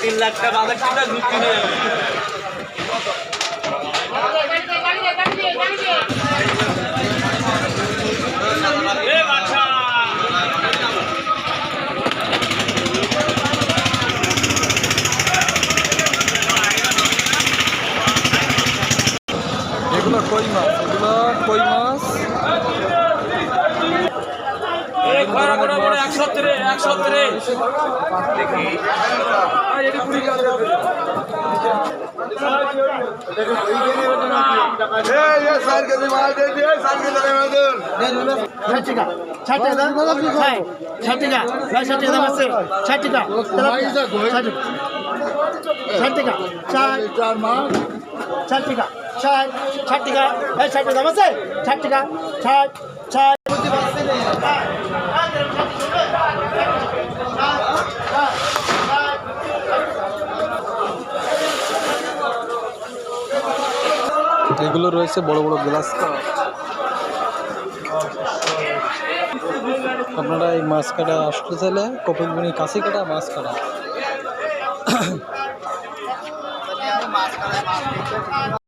তিন লাখ টাকা বাজার টাকা যুক্তি নেই এগুলো কই মাছ? এগুলো কই মাছ? একশো তিরে একশো তিরে টাকা ষাট টাকা টাকা ষাট ষাট টাকা। দাম আছে ষাট টাকা। ষাট ষাট এগুলো রয়েছে বড় বড় গ্লাস আপনারা এই মাছ কাটা আসতে চাইলে কপিলগুনি কাছে কাটা মাছ কাটা।